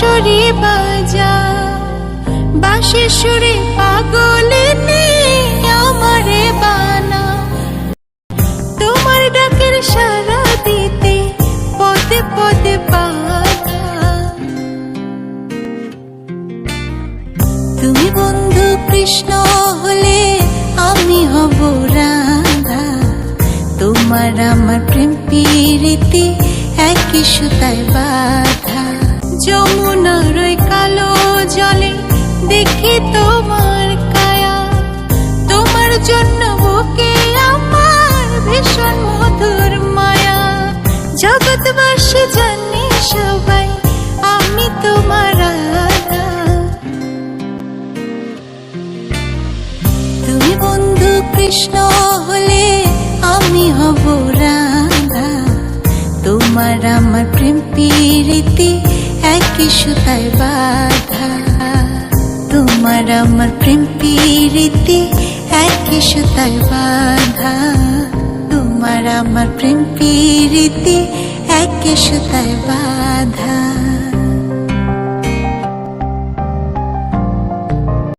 বাঁশরি বাজা, বাঁশির সুরে পাগলে আমারে বানা। তোমার ডাকের সারা দিতে পদে পদে তুমি বন্ধু কৃষ্ণ হলে আমি হব রাধা। তোমার আমার প্রেম প্রীতি একই সুতায় বাধা। জলে দেখি তোমার কায়া। তোমার জন্য বুকে আমার ভীষণ মধুর মায়া। জগৎবাসী জানে সবাই, আমি তোমার তুমি বন্ধু কৃষ্ণ হলে আমি হব রাধা। তোমার আমার প্রেম প্রীতি একই সুতায় বাধা। তোমার আমার প্রেম প্রীতি একই সুতায় বাধা। তোমার আমার প্রেম প্রীতি একই সুতায় বাধা।